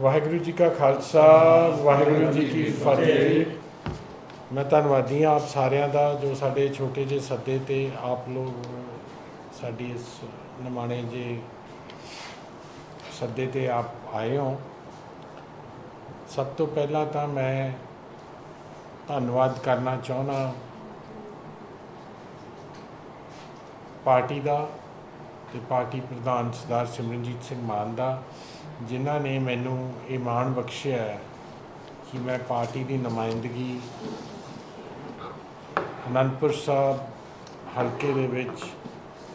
ਵਾਹਿਗੁਰੂ ਜੀ ਕਾ ਖਾਲਸਾ, ਵਾਹਿਗੁਰੂ ਜੀ ਕੀ ਫਤਿਹ। ਮੈਂ ਧੰਨਵਾਦੀ ਹਾਂ ਆਪ ਸਾਰਿਆਂ ਦਾ, ਜੋ ਸਾਡੇ ਛੋਟੇ ਜਿਹੇ ਸੱਦੇ ਤੇ ਆਪ ਲੋਕ ਸਾਡੀ ਇਸ ਨਿਮਾਣੇ ਜੇ ਸੱਦੇ ਤੇ ਆਪ ਆਏ ਹੋ। ਸਭ ਤੋਂ ਪਹਿਲਾਂ ਤਾਂ ਮੈਂ ਧੰਨਵਾਦ ਕਰਨਾ ਚਾਹੁੰਦਾ ਪਾਰਟੀ ਦਾ ਤੇ ਪਾਰਟੀ ਪ੍ਰਧਾਨ ਸਰਦਾਰ ਸਿਮਰਨਜੀਤ ਸਿੰਘ ਮਾਨ ਦਾ। ਜਿਨ੍ਹਾਂ ਨੇ ਮੈਨੂੰ ਇਹ ਮਾਣ ਬਖਸ਼ਿਆ ਕਿ ਮੈਂ ਪਾਰਟੀ ਦੀ ਨੁਮਾਇੰਦਗੀ ਅਨੰਦਪੁਰ ਸਾਹਿਬ ਹਲਕੇ ਦੇ ਵਿੱਚ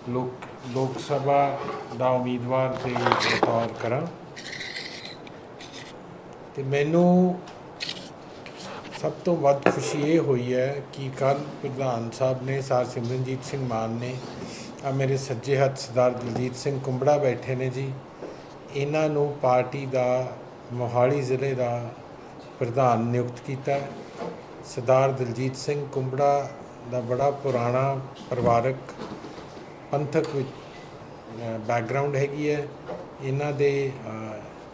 ਲੋਕ ਲੋਕ ਸਭਾ ਦਾ ਉਮੀਦਵਾਰ ਦੇ ਤੌਰ ਕਰਾਂ। ਤੇ ਮੈਨੂੰ ਸਭ ਤੋਂ ਵੱਧ ਖੁਸ਼ੀ ਇਹ ਹੋਈ ਹੈ ਕਿ ਕੱਲ ਪ੍ਰਧਾਨ ਸਾਹਿਬ ਨੇ ਸਰ ਸਿਮਰਨਜੀਤ ਸਿੰਘ ਮਾਨ ਨੇ ਆ ਮੇਰੇ ਸੱਜੇ ਹੱਥ ਸਰਦਾਰ ਦਲਜੀਤ ਸਿੰਘ ਕੁੰਬੜਾ ਬੈਠੇ ਨੇ ਜੀ। ਇਹਨਾਂ ਨੂੰ ਪਾਰਟੀ ਦਾ ਮੋਹਾਲੀ ਜ਼ਿਲ੍ਹੇ ਦਾ ਪ੍ਰਧਾਨ ਨਿਯੁਕਤ ਕੀਤਾ। ਸਰਦਾਰ ਦਲਜੀਤ ਸਿੰਘ ਕੁੰਬੜਾ ਦਾ ਬੜਾ ਪੁਰਾਣਾ ਪਰਿਵਾਰਕ ਪੰਥਕ ਵਿੱਚ ਬੈਕਗ੍ਰਾਉਂਡ ਹੈਗੀ ਹੈ। ਇਹਨਾਂ ਦੇ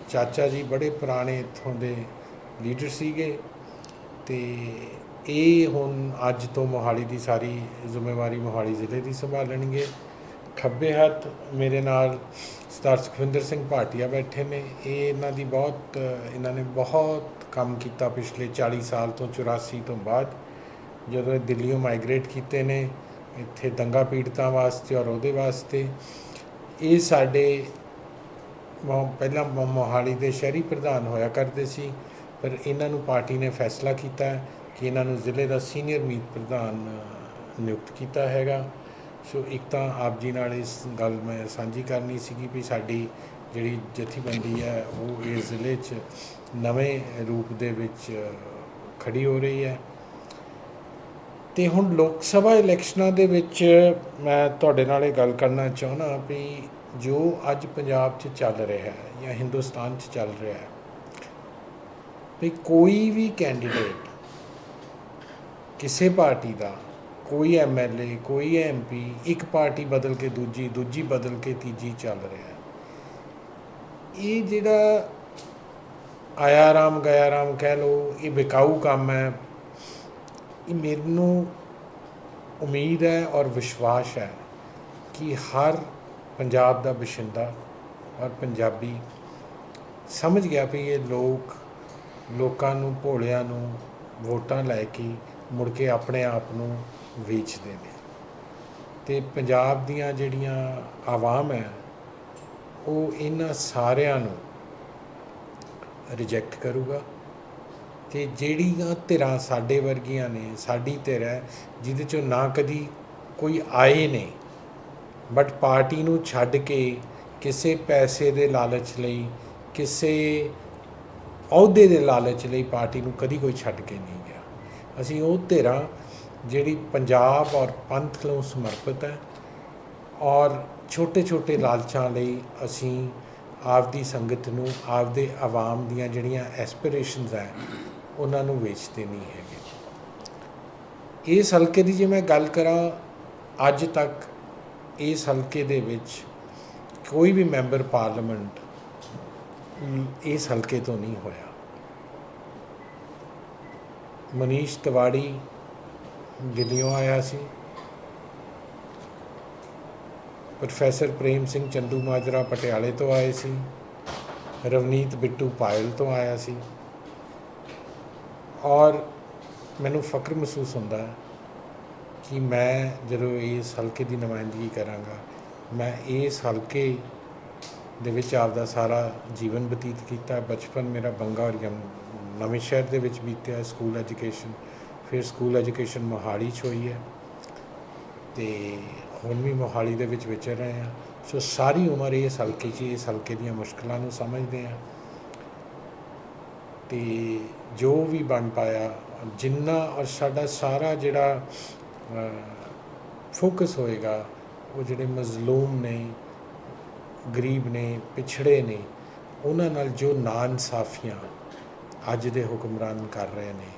ਚਾਚਾ ਜੀ ਬੜੇ ਪੁਰਾਣੇ ਇੱਥੋਂ ਦੇ ਲੀਡਰ ਸੀਗੇ ਤੇ ਇਹ ਹੁਣ ਅੱਜ ਤੋਂ ਮੋਹਾਲੀ ਦੀ ਸਾਰੀ ਜ਼ਿੰਮੇਵਾਰੀ ਮੋਹਾਲੀ ਜ਼ਿਲ੍ਹੇ ਦੀ ਸੰਭਾਲਣਗੇ। ਖੱਬੇ ਹੱਥ ਮੇਰੇ ਨਾਲ ਸਰਦਾਰ ਸੁਖਵਿੰਦਰ ਸਿੰਘ ਭਾਟੀਆ ਬੈਠੇ ਨੇ। ਇਹ ਇਹਨਾਂ ਦੀ ਬਹੁਤ, ਇਹਨਾਂ ਨੇ ਬਹੁਤ ਕੰਮ ਕੀਤਾ ਪਿਛਲੇ 40 ਸਾਲ ਤੋਂ 84 ਤੋਂ ਬਾਅਦ। ਜਦੋਂ ਇਹ ਦਿੱਲੀੋਂ ਮਾਈਗ੍ਰੇਟ ਕੀਤੇ ਨੇ, ਇੱਥੇ ਦੰਗਾ ਪੀੜਤਾਂ ਵਾਸਤੇ ਔਰ ਉਹਦੇ ਵਾਸਤੇ। ਇਹ ਸਾਡੇ ਪਹਿਲਾਂ ਮੋ- ਮੋਹਾਲੀ ਦੇ ਸ਼ਹਿਰੀ ਪ੍ਰਧਾਨ ਹੋਇਆ ਕਰਦੇ ਸੀ, ਪਰ ਇਹਨਾਂ ਨੂੰ ਪਾਰਟੀ ਨੇ ਫੈਸਲਾ ਕੀਤਾ ਕਿ ਇਹਨਾਂ ਨੂੰ ਜ਼ਿਲ੍ਹੇ ਦਾ ਸੀਨੀਅਰ ਮੀਤ ਪ੍ਰਧਾਨ ਨਿਯੁਕਤ ਕੀਤਾ ਹੈਗਾ। ਸੋ ਇੱਕ ਤਾਂ ਆਪ ਜੀ ਨਾਲ ਇਸ ਗੱਲ ਮੈਂ ਸਾਂਝੀ ਕਰਨੀ ਸੀਗੀ ਵੀ ਸਾਡੀ ਜਿਹੜੀ ਜਥੇਬੰਦੀ ਹੈ ਉਹ ਇਸ ਜ਼ਿਲ੍ਹੇ 'ਚ ਨਵੇਂ ਰੂਪ ਦੇ ਵਿੱਚ ਅ, ਖੜੀ ਹੋ ਰਹੀ ਹੈ। ਤੇ ਹੁਣ ਲੋਕ ਸਭਾ ਇਲੈਕਸ਼ਨਾਂ ਦੇ ਵਿੱਚ ਮੈਂ ਤੁਹਾਡੇ ਨਾਲ ਇਹ ਗੱਲ ਕਰਨਾ ਚਾਹੁੰਦਾ ਵੀ ਜੋ ਅੱਜ ਪੰਜਾਬ 'ਚ ਚੱਲ ਰਿਹਾ ਹੈ ਜਾਂ ਹਿੰਦੁਸਤਾਨ 'ਚ ਚੱਲ ਰਿਹਾ ਹੈ ਵੀ ਕੋਈ ਵੀ ਕੈਂਡੀਡੇਟ ਕਿਸੇ ਪਾਰਟੀ ਦਾ ਕੋਈ ਐਮਐਲਏ ਕੋਈ ਐਮਪੀ ਇੱਕ ਪਾਰਟੀ ਬਦਲ ਕੇ ਦੂਜੀ ਦੂਜੀ ਬਦਲ ਕੇ ਤੀਜੀ ਚੱਲ ਰਿਹਾ ਇਹ ਜਿਹੜਾ ਆਇਆ ਰਾਮ ਗਿਆ ਰਾਮ ਕਹਿ ਲੋ ਇਹ ਵਿਕਾਊ ਕੰਮ ਹੈ, ਇਹ ਮੈਨੂੰ ਉਮੀਦ ਹੈ ਔਰ ਵਿਸ਼ਵਾਸ ਹੈ ਕਿ ਹਰ ਪੰਜਾਬ ਦਾ ਬਸ਼ਿੰਦਾ ਔਰ ਪੰਜਾਬੀ ਸਮਝ ਗਿਆ ਵੀ ਇਹ ਲੋਕ, ਲੋਕਾਂ ਨੂੰ, ਭੋਲਿਆਂ ਨੂੰ ਵੋਟਾਂ ਲੈ ਕੇ ਮੁੜ ਕੇ ਆਪਣੇ ਆਪ ਨੂੰ ਵੇਚਦੇ ਨੇ। ਤੇ ਪੰਜਾਬ ਦੀਆਂ ਜਿਹੜੀਆਂ ਆਵਾਮ ਹੈ, ਉਹ ਇਹਨਾਂ ਸਾਰਿਆਂ ਨੂੰ ਰਿਜੈਕਟ ਕਰੂਗਾ ਤੇ ਜਿਹੜੀਆਂ ਧਿਰਾਂ ਸਾਡੇ ਵਰਗੀਆਂ ਨੇ, ਸਾਡੀ ਧਿਰ ਹੈ, ਜਿਹਦੇ ਚੋਂ ਨਾ ਕਦੀ ਕੋਈ ਆਏ ਨੇ ਬਟ ਪਾਰਟੀ ਨੂੰ ਛੱਡ ਕੇ ਕਿਸੇ ਪੈਸੇ ਦੇ ਲਾਲਚ ਲਈ, ਕਿਸੇ ਅਹੁਦੇ ਦੇ ਲਾਲਚ ਲਈ ਪਾਰਟੀ ਨੂੰ ਕਦੀ ਕੋਈ ਛੱਡ ਕੇ ਨਹੀਂ ਗਿਆ। ਅਸੀਂ ਉਹ ਧਿਰਾਂ ਜਿਹੜੀ ਪੰਜਾਬ ਔਰ ਪੰਥ ਨੂੰ ਸਮਰਪਿਤ ਹੈ ਔਰ ਛੋਟੇ-ਛੋਟੇ ਲਾਲਚਾਂ ਲਈ ਅਸੀਂ ਆਪਦੀ ਸੰਗਤ ਨੂੰ, ਆਪਦੇ ਆਵਾਮ ਦੀਆਂ ਜਿਹੜੀਆਂ ਐਸਪੀਰੇਸ਼ਨਸ ਹੈ, ਉਹਨਾਂ ਨੂੰ ਵੇਚਦੇ ਨਹੀਂ ਹੈਗੇ। ਇਸ ਹਲਕੇ ਦੀ ਜੇ ਮੈਂ ਗੱਲ ਕਰਾਂ, ਅੱਜ ਤੱਕ ਇਸ ਹਲਕੇ ਦੇ ਵਿੱਚ ਕੋਈ ਵੀ ਮੈਂਬਰ ਪਾਰਲੀਮੈਂਟ ਇਸ ਹਲਕੇ ਤੋਂ ਨਹੀਂ ਹੋਇਆ। ਮਨੀਸ਼ ਤਿਵਾੜੀ ਦਿੱਲੀੋਂ ਆਇਆ ਸੀ। ਪ੍ਰੋਫੈਸਰ ਪ੍ਰੇਮ ਸਿੰਘ ਚੰਦੂ ਮਾਜਰਾ ਪਟਿਆਲੇ ਤੋਂ ਆਏ ਸੀ। ਰਵਨੀਤ ਬਿੱਟੂ ਪਾਇਲ ਤੋਂ ਆਇਆ ਸੀ। ਔਰ ਮੈਨੂੰ ਫਖਰ ਮਹਿਸੂਸ ਹੁੰਦਾ ਹੈ ਕਿ ਮੈਂ ਜਦੋਂ ਇਸ ਹਲਕੇ ਦੀ ਨੁਮਾਇੰਦਗੀ ਕਰਾਂਗਾ, ਮੈਂ ਇਸ ਹਲਕੇ ਦੇ ਵਿੱਚ ਆਪਦਾ ਸਾਰਾ ਜੀਵਨ ਬਤੀਤ ਕੀਤਾ। ਬਚਪਨ ਮੇਰਾ ਬੰਗਾ ਔਰ ਨਵੇਂ ਸ਼ਹਿਰ ਦੇ ਵਿੱਚ ਬੀਤਿਆ, ਸਕੂਲ ਐਜੂਕੇਸ਼ਨ ਫਿਰ ਸਕੂਲ ਐਜੂਕੇਸ਼ਨ ਮੋਹਾਲੀ 'ਚ ਹੋਈ ਹੈ ਤੇ ਹੁਣ ਵੀ ਮੋਹਾਲੀ ਦੇ ਵਿੱਚ ਵਿਚਰ ਰਹੇ ਹਾਂ। ਸੋ ਸਾਰੀ ਉਮਰ ਇਸ ਹਲਕੇ 'ਚ ਇਸ ਹਲਕੇ ਦੀਆਂ ਮੁਸ਼ਕਲਾਂ ਨੂੰ ਸਮਝਦੇ ਹਾਂ। ਤੇ ਜੋ ਵੀ ਬਣ ਪਾਇਆ, ਜਿੰਨਾ ਔਰ ਸਾਡਾ ਸਾਰਾ ਜਿਹੜਾ ਫੋਕਸ ਹੋਏਗਾ, ਉਹ ਜਿਹੜੇ ਮਜ਼ਲੂਮ ਨੇ, ਗਰੀਬ ਨੇ, ਪਿਛੜੇ ਨੇ, ਉਹਨਾਂ ਨਾਲ ਜੋ ਨਾਇਨਸਾਫੀਆਂ ਅੱਜ ਦੇ ਹੁਕਮਰਾਨ ਕਰ ਰਹੇ ਨੇ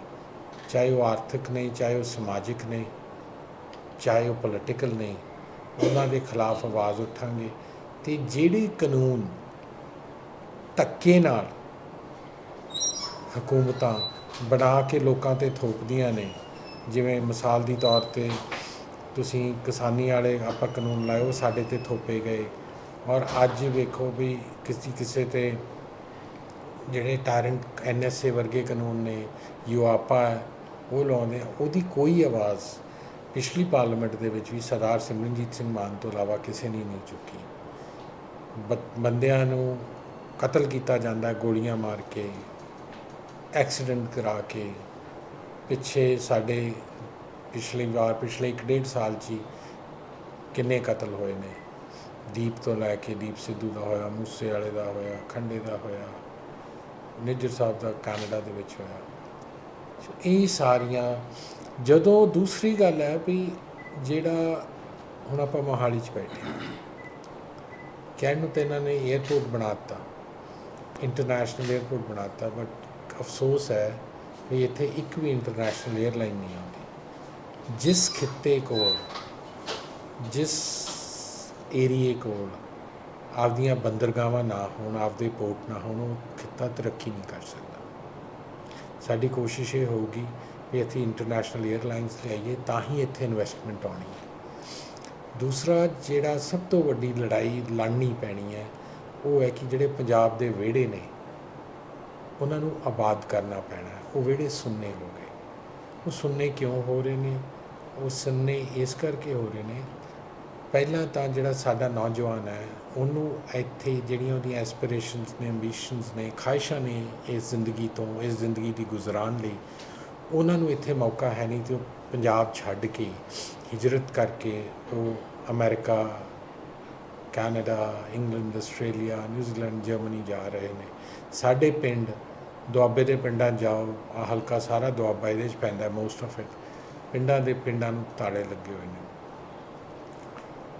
ਚਾਹੇ ਉਹ ਆਰਥਿਕ ਨੇ ਚਾਹੇ ਉਹ ਸਮਾਜਿਕ ਨੇ ਚਾਹੇ ਉਹ ਪੋਲੀਟੀਕਲ ਨਹੀਂ, ਉਹਨਾਂ ਦੇ ਖਿਲਾਫ ਆਵਾਜ਼ ਉਠਾਂਗੇ ਤੇ ਜਿਹੜੇ ਕਾਨੂੰਨ ਧੱਕੇ ਨਾਲ ਹਕੂਮਤਾਂ ਬਣਾ ਕੇ ਲੋਕਾਂ ਤੇ ਥੋਪਦੀਆਂ ਨੇ, ਜਿਵੇਂ ਮਿਸਾਲ ਦੀ ਤੌਰ ਤੇ ਤੁਸੀਂ ਕਿਸਾਨੀ ਵਾਲੇ ਆਪਾਂ ਕਾਨੂੰਨ ਲਾਏ, ਉਹ ਸਾਡੇ ਤੇ ਥੋਪੇ ਗਏ ਔਰ ਅੱਜ ਵੇਖੋ ਵੀ ਕਿਸੇ ਕਿਸੇ ਤੇ ਜਿਹੜੇ ਟਾਇਰੈਂਟ ਐਨਐਸਏ ਵਰਗੇ ਕਾਨੂੰਨ ਨੇ ਯੂਆਪਾ ਉਹ ਲਾਉਂਦੇ ਆ ਉਹਦੀ ਕੋਈ ਆਵਾਜ਼ ਪਿਛਲੀ ਪਾਰਲੀਮੈਂਟ ਦੇ ਵਿੱਚ ਵੀ ਸਰਦਾਰ ਸਿਮਰਨਜੀਤ ਸਿੰਘ ਮਾਨ ਤੋਂ ਇਲਾਵਾ ਕਿਸੇ ਨੇ ਨਹੀਂ ਚੁੱਕੀ। ਬ- ਬੰਦਿਆਂ ਨੂੰ ਕਤਲ ਕੀਤਾ ਜਾਂਦਾ, ਗੋਲੀਆਂ ਮਾਰ ਕੇ, ਐਕਸੀਡੈਂਟ ਕਰਾ ਕੇ, ਪਿੱਛੇ ਸਾਡੇ ਪਿਛਲੀ ਵਾਰ, ਪਿਛਲੇ ਇੱਕ ਡੇਢ ਸਾਲ 'ਚ ਹੀ ਕਿੰਨੇ ਕਤਲ ਹੋਏ ਨੇ? ਦੀਪ ਤੋਂ ਲੈ ਕੇ ਦੀਪ ਸਿੱਧੂ ਦਾ ਹੋਇਆ ਮੂਸੇ ਵਾਲੇ ਦਾ ਹੋਇਆ, ਖੰਡੇ ਦਾ ਹੋਇਆ, ਨਿੱਜਰ ਸਾਹਿਬ ਦਾ, ਕੈਨੇਡਾ ਦੇ ਵਿੱਚ ਹੋਇਆ। ਇਹ ਸਾਰੀਆਂ, ਜਦੋਂ ਦੂਸਰੀ ਗੱਲ ਹੈ ਵੀ ਜਿਹੜਾ ਹੁਣ ਆਪਾਂ ਮੋਹਾਲੀ 'ਚ ਬੈਠੇ ਕਹਿਣ ਨੂੰ ਤਾਂ ਇਹਨਾਂ ਨੇ 에어ਪੋਰਟ ਬਣਾਤਾ ਇੰਟਰਨੈਸ਼ਨਲ 에어ਪੋਰਟ ਬਣਾਤਾ ਬਟ ਅਫਸੋਸ ਹੈ ਵੀ ਇੱਥੇ ਇੱਕ ਵੀ ਇੰਟਰਨੈਸ਼ਨਲ 에ਅਰਲਾਈਨ ਨਹੀਂ ਆਉਂਦੀ। ਜਿਸ ਖਿੱਤੇ ਕੋਲ, ਜਿਸ ਏਰੀਏ ਕੋਲ ਆਪਦੀਆਂ ਬੰਦਰਗਾਹਾਂ ਨਾ ਹੋਣ, ਆਪਦੇ ਪੋਰਟ ਨਾ ਹੋਣ, ਉਹ ਖਿੱਤਾ ਤਰੱਕੀ ਨਹੀਂ ਕਰ ਸਕਦਾ। ਸਾਡੀ ਕੋਸ਼ਿਸ਼ ਇਹ ਹੋਊਗੀ ਵੀ ਅਸੀਂ ਇੰਟਰਨੈਸ਼ਨਲ 에ਅਰਲਾਈਨਸ ਲਿਆਈਏ, ਤਾਂ ਹੀ ਇੱਥੇ ਇਨਵੈਸਟਮੈਂਟ ਆਉਣੀ ਹੈ। ਦੂਸਰਾ ਜਿਹੜਾ ਸਭ ਤੋਂ ਵੱਡੀ ਲੜਾਈ ਲੜਨੀ ਪੈਣੀ ਹੈ, ਉਹ ਹੈ ਕਿ ਜਿਹੜੇ ਪੰਜਾਬ ਦੇ ਵਿਹੜੇ ਨੇ, ਉਹਨਾਂ ਨੂੰ ਆਬਾਦ ਕਰਨਾ ਪੈਣਾ ਉਹ ਵਿਹੜੇ ਸੁੰਨੇ ਹੋ ਗਏ। ਉਹ ਸੁੰਨੇ ਕਿਉਂ ਹੋ ਰਹੇ ਨੇ? ਉਹ ਸੁੰਨੇ ਇਸ ਕਰਕੇ ਹੋ ਰਹੇ ਨੇ ਪਹਿਲਾਂ ਤਾਂ ਜਿਹੜਾ ਸਾਡਾ ਨੌਜਵਾਨ ਹੈ, ਉਹਨੂੰ ਇੱਥੇ ਜਿਹੜੀਆਂ ਉਹਦੀਆਂ ਐਸਪੀਰੇਸ਼ਨਸ ਨੇ ਐਂਬੀਸ਼ਨਸ ਨੇ, ਖਾਹਿਸ਼ਾਂ ਨੇ ਇਸ ਜ਼ਿੰਦਗੀ ਤੋਂ, ਇਸ ਜ਼ਿੰਦਗੀ ਦੀ ਗੁਜ਼ਾਰਨ ਲਈ, ਉਹਨਾਂ ਨੂੰ ਇੱਥੇ ਮੌਕਾ ਹੈ ਨਹੀਂ ਤੇ ਉਹ ਪੰਜਾਬ ਛੱਡ ਕੇ ਹਿਜਰਤ ਕਰਕੇ ਉਹ America, Canada, England, Australia, New Zealand, Germany ਜਾ ਰਹੇ ਨੇ। ਸਾਡੇ ਪਿੰਡ, ਦੁਆਬੇ ਦੇ ਪਿੰਡਾਂ 'ਚ ਜਾਓ ਆ ਹਲਕਾ ਸਾਰਾ ਦੁਆਬਾ ਇਹਦੇ 'ਚ ਪੈਂਦਾ ਮੋਸਟ ਆਫ ਇਟ ਪਿੰਡਾਂ ਦੇ ਪਿੰਡਾਂ ਨੂੰ ਤਾੜੇ ਲੱਗੇ ਹੋਏ ਨੇ।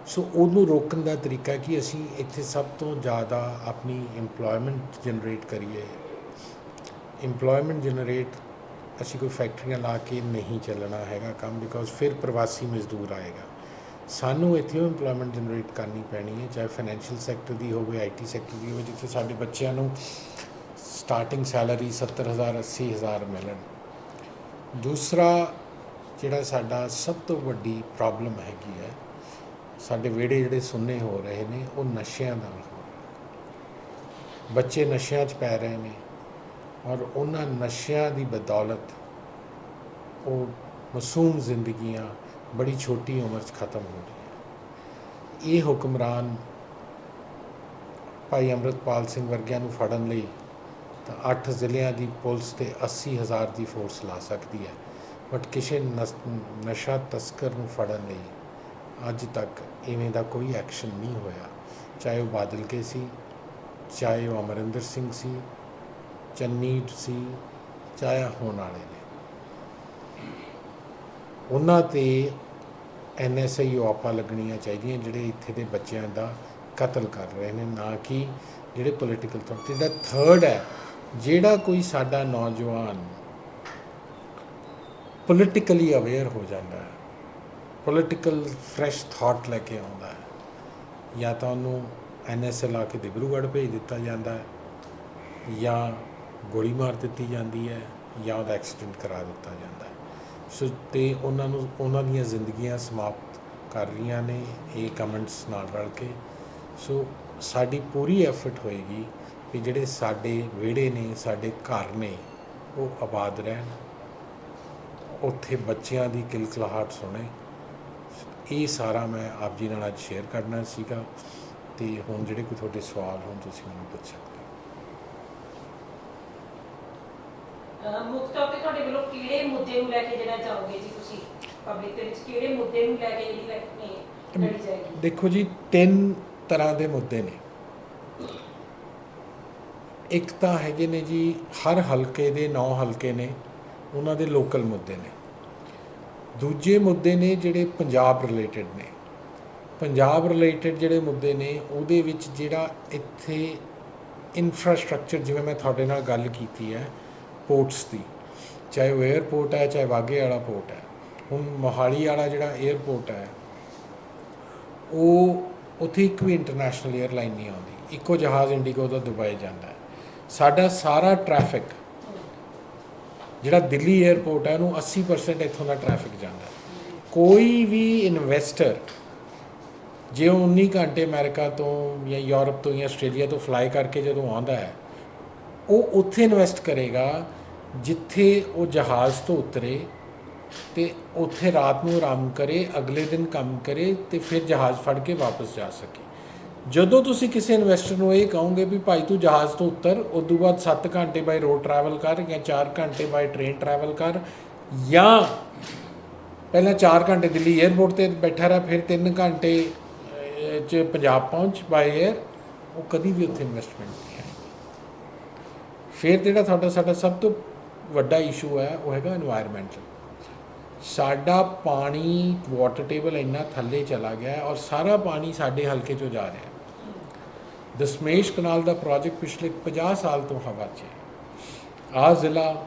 ਸੋ ਉਹਨੂੰ ਰੋਕਣ ਦਾ ਤਰੀਕਾ ਕਿ ਅਸੀਂ ਇੱਥੇ ਸਭ ਤੋਂ ਜ਼ਿਆਦਾ ਆਪਣੀ EMPLOYMENT ਜਨਰੇਟ ਕਰੀਏ। EMPLOYMENT ਜਨਰੇਟ ਅਸੀਂ ਕੋਈ ਫੈਕਟਰੀਆਂ ਲਾ ਕੇ ਨਹੀਂ ਚੱਲਣਾ ਹੈਗਾ ਕੰਮ ਬਿਕੋਜ਼ ਫਿਰ ਪ੍ਰਵਾਸੀ ਮਜ਼ਦੂਰ ਆਏਗਾ। ਸਾਨੂੰ ਇੱਥੇ EMPLOYMENT ਜਨਰੇਟ ਕਰਨੀ ਪੈਣੀ ਹੈ, ਚਾਹੇ ਫਾਈਨੈਂਸ਼ੀਅਲ ਸੈਕਟਰ ਦੀ ਹੋਵੇ ਆਈਟੀ ਸੈਕਟਰ ਦੀ ਹੋਵੇ, ਜਿੱਥੇ ਸਾਡੇ ਬੱਚਿਆਂ ਨੂੰ ਸਟਾਰਟਿੰਗ ਸੈਲਰੀ 70000 80000 ਮਿਲਣ। ਦੂਸਰਾ ਜਿਹੜਾ ਸਾਡਾ ਸਭ ਤੋਂ ਵੱਡੀ ਪ੍ਰੋਬਲਮ ਹੈਗੀ ਹੈ ਸਾਡੇ ਵਿਹੜੇ ਜਿਹੜੇ ਸੁੰਨੇ ਹੋ ਰਹੇ ਨੇ, ਉਹ ਨਸ਼ਿਆਂ ਨਾਲ ਹੋ ਰਹੇ ਬੱਚੇ ਨਸ਼ਿਆਂ 'ਚ ਪੈ ਰਹੇ ਨੇ ਔਰ ਉਹਨਾਂ ਨਸ਼ਿਆਂ ਦੀ ਬਦੌਲਤ ਉਹ ਮਾਸੂਮ ਜ਼ਿੰਦਗੀਆਂ ਬੜੀ ਛੋਟੀ ਉਮਰ 'ਚ ਖਤਮ ਹੋ ਰਹੀਆਂ ਇਹ ਹੁਕਮਰਾਨ ਭਾਈ ਅੰਮ੍ਰਿਤਪਾਲ ਸਿੰਘ ਵਰਗਿਆਂ ਨੂੰ ਫੜਨ ਲਈ ਤਾਂ 8 ਜ਼ਿਲ੍ਹਿਆਂ ਦੀ ਪੁਲਿਸ ਤੇ 80000 ਦੀ ਫੋਰਸ ਲਾ ਸਕਦੀ ਹੈ। ਬਟ ਕਿਸੇ ਨਸ- ਨਸ਼ਾ ਤਸਕਰ ਨੂੰ ਫੜਨ ਲਈ ਅੱਜ ਤੱਕ ਇਵੇਂ ਦਾ ਕੋਈ ਐਕਸ਼ਨ ਨਹੀਂ ਹੋਇਆ। ਚਾਹੇ ਉਹ ਬਾਦਲ ਕੇ ਸੀ, ਚਾਹੇ ਉਹ ਅਮਰਿੰਦਰ ਸਿੰਘ ਸੀ ਚੰਨੀ ਸੀ, ਚਾਹੇ ਹੋਣ ਵਾਲੇ ਨੇ। ਉਹਨਾਂ ਤੇ ਐਨਐਸਆਈ ਆਪਾ ਲੱਗਣੀਆਂ ਚਾਹੀਦੀਆਂ ਜਿਹੜੇ ਇੱਥੇ ਦੇ ਬੱਚਿਆਂ ਦਾ ਕਤਲ ਕਰ ਰਹੇ ਨੇ, ਨਾ ਕਿ ਜਿਹੜੇ ਪੋਲੀਟੀਕਲ ਤੌਰ ਤੇ। ਜਿਹੜਾ ਥਰਡ ਹੈ, ਜਿਹੜਾ ਕੋਈ ਸਾਡਾ ਨੌਜਵਾਨ ਪੋਲੀਟੀਕਲੀ ਅਵੇਅਰ ਹੋ ਜਾਂਦਾ ਹੈ। ਪੋਲੀਟੀਕਲ ਫਰੈਸ਼ ਥਾਟ ਲੈ ਕੇ ਆਉਂਦਾ ਹੈ। ਜਾਂ ਤਾਂ ਉਹਨੂੰ ਐਨਐਸਏ ਲਾ ਕੇ ਦਿਬਰੂਗੜ੍ਹ ਭੇਜ ਦਿੱਤਾ ਜਾਂਦਾ ਹੈ, ਜਾਂ ਗੋਲੀ ਮਾਰ ਦਿੱਤੀ ਜਾਂਦੀ ਹੈ, ਜਾਂ ਉਹਦਾ ਐਕਸੀਡੈਂਟ ਕਰਾ ਦਿੱਤਾ ਜਾਂਦਾ ਹੈ। ਸੋ ਤੇ ਉਹਨਾਂ ਨੂੰ, ਉਹਨਾਂ ਦੀਆਂ ਜ਼ਿੰਦਗੀਆਂ ਸਮਾਪਤ ਕਰ ਰਹੀਆਂ ਨੇ ਇਹ ਕਮੈਂਟਸ ਨਾਲ ਰਲ ਕੇ। ਸੋ ਸਾਡੀ ਪੂਰੀ ਐਫਰਟ ਹੋਏਗੀ ਕਿ ਜਿਹੜੇ ਸਾਡੇ ਵਿਹੜੇ ਨੇ, ਸਾਡੇ ਘਰ ਨੇ, ਉਹ ਆਬਾਦ ਰਹਿਣ। ਉੱਥੇ ਬੱਚਿਆਂ ਦੀ ਕਿਲਕਲਾਹਟ ਸੁਣੇ ਇਹ ਸਾਰਾ ਮੈਂ ਆਪ ਜੀ ਨਾਲ ਅੱਜ ਸ਼ੇਅਰ ਕਰਨਾ ਸੀਗਾ ਤੇ ਹੁਣ ਜਿਹੜੇ ਕੋਈ ਤੁਹਾਡੇ ਸਵਾਲ ਹੋਣ ਤੁਸੀਂ ਮੈਨੂੰ ਪੁੱਛ ਸਕਦੇ ਮੁੱਖ ਤੌਰ ਤੇ ਤੁਹਾਡੇ ਵੱਲੋਂ ਕਿਹੜੇ ਮੁੱਦੇ ਨੂੰ ਲੈ ਕੇ ਜਿਹੜਾ ਚਾਹੋਗੇ ਜੀ ਤੁਸੀਂ? ਪਬਲਿਕ ਦੇ ਵਿੱਚ ਕਿਹੜੇ ਮੁੱਦੇ ਨੂੰ ਲੈ ਕੇ ਜਿਹੜੀ ਰੱਖਣੀ ਲੜੀ ਜਾਏਗੀ? ਦੇਖੋ ਜੀ ਤਿੰਨ ਤਰ੍ਹਾਂ ਦੇ ਮੁੱਦੇ ਨੇ। ਇੱਕ ਤਾਂ ਹੈਗੇ ਨੇ ਜੀ ਹਰ ਹਲਕੇ ਦੇ 9 ਹਲਕੇ ਨੇ ਉਹਨਾਂ ਦੇ ਲੋਕਲ ਮੁੱਦੇ ਨੇ। ਦੂਜੇ ਮੁੱਦੇ ਨੇ ਜਿਹੜੇ ਪੰਜਾਬ ਰਿਲੇਟਡ ਨੇ। ਪੰਜਾਬ ਰਿਲੇਟਡ ਜਿਹੜੇ ਮੁੱਦੇ ਨੇ, ਉਹਦੇ ਵਿੱਚ ਜਿਹੜਾ ਇੱਥੇ ਇਨਫਰਾਸਟ੍ਰਕਚਰ ਜਿਵੇਂ ਮੈਂ ਤੁਹਾਡੇ ਨਾਲ ਗੱਲ ਕੀਤੀ ਹੈ ਪੋਰਟਸ ਦੀ, ਚਾਹੇ ਉਹ 에ਅਰਪੋਰਟ ਹੈ, ਚਾਹੇ ਵਾਗੇ ਵਾਲਾ ਪੋਰਟ ਹੈ, ਹੁਣ ਮੋਹਾਲੀ ਵਾਲਾ ਜਿਹੜਾ 에ਅਰਪੋਰਟ ਹੈ, ਉਹ ਉੱਥੇ ਇੱਕ ਵੀ ਇੰਟਰਨੈਸ਼ਨਲ 에ਅਰਲਾਈਨ ਨਹੀਂ ਆਉਂਦੀ। ਇੱਕੋ ਜਹਾਜ਼ ਇੰਡੀਗੋ ਦਾ ਦੁਬਈ ਜਾਂਦਾ ਸਾਡਾ ਸਾਰਾ ਟ੍ਰੈਫਿਕ ਜਿਹੜਾ ਦਿੱਲੀ 에ਅਰਪੋਰਟ ਹੈ ਉਹਨੂੰ 80% ਇੱਥੋਂ ਦਾ ਟ੍ਰੈਫਿਕ ਜਾਂਦਾ ਕੋਈ ਵੀ ਇਨਵੈਸਟਰ ਜੇ ਉਹ 19 ਘੰਟੇ ਅਮਰੀਕਾ ਤੋਂ ਜਾਂ ਯੂਰਪ ਤੋਂ ਜਾਂ ਆਸਟ੍ਰੇਲੀਆ ਤੋਂ ਫਲਾਈ ਕਰਕੇ ਜਦੋਂ ਆਉਂਦਾ ਹੈ, ਉਹ ਉੱਥੇ ਇਨਵੈਸਟ ਕਰੇਗਾ ਜਿੱਥੇ ਉਹ ਜਹਾਜ਼ ਤੋਂ ਉਤਰੇ ਤੇ ਉੱਥੇ ਰਾਤ ਨੂੰ ਆਰਾਮ ਕਰੇ, ਅਗਲੇ ਦਿਨ ਕੰਮ ਕਰੇ ਤੇ ਫਿਰ ਜਹਾਜ਼ ਫੜ ਕੇ ਵਾਪਸ ਜਾ ਸਕੇ। ਜਦੋਂ ਤੁਸੀਂ ਕਿਸੇ ਇਨਵੈਸਟਰ ਨੂੰ ਇਹ ਕਹੋਗੇ ਵੀ ਭਾਈ ਤੂੰ ਜਹਾਜ਼ ਤੋਂ ਉੱਤਰ, ਉਸ ਤੋਂ ਬਾਅਦ 7 ਘੰਟੇ ਬਾਈ ਰੋਡ ਟਰੈਵਲ ਕਰ ਜਾਂ 4 ਘੰਟੇ ਬਾਈ ਟ੍ਰੇਨ ਟਰੈਵਲ ਕਰ ਜਾਂ ਪਹਿਲਾਂ 4 ਘੰਟੇ ਦਿੱਲੀ 에ਅਰਪੋਰਟ ਤੇ ਬੈਠਾ ਰਹਾ, ਫਿਰ 3 ਘੰਟੇ ਚ ਪੰਜਾਬ ਪਹੁੰਚ ਬਾਈ 에ਅਰ ਉਹ ਕਦੀ ਵੀ ਉੱਥੇ ਇਨਵੈਸਟਮੈਂਟ ਨਹੀਂ ਹੈ ਫਿਰ ਜਿਹੜਾ ਤੁਹਾਡਾ, ਸਾਡਾ ਸਭ ਤੋਂ ਵੱਡਾ ਇਸ਼ੂ ਹੈ, ਉਹ ਹੈਗਾ এনवायरमेंटਲ ਸਾਡਾ ਪਾਣੀ ਵਾਟਰ ਟੇਬਲ ਇੰਨਾ ਥੱਲੇ ਚਲਾ ਗਿਆ ਔਰ ਸਾਰਾ ਪਾਣੀ ਸਾਡੇ ਹਲਕੇ ਚੋਂ ਜਾ ਰਿਹਾ ਦਸਮੇਸ਼ ਕਨਾਲ ਦਾ ਪ੍ਰੋਜੈਕਟ ਪਿਛਲੇ 50 ਸਾਲ ਤੋਂ ਹਵਾ 'ਚ ਹੈ। ਆਹ ਜ਼ਿਲ੍ਹਾ,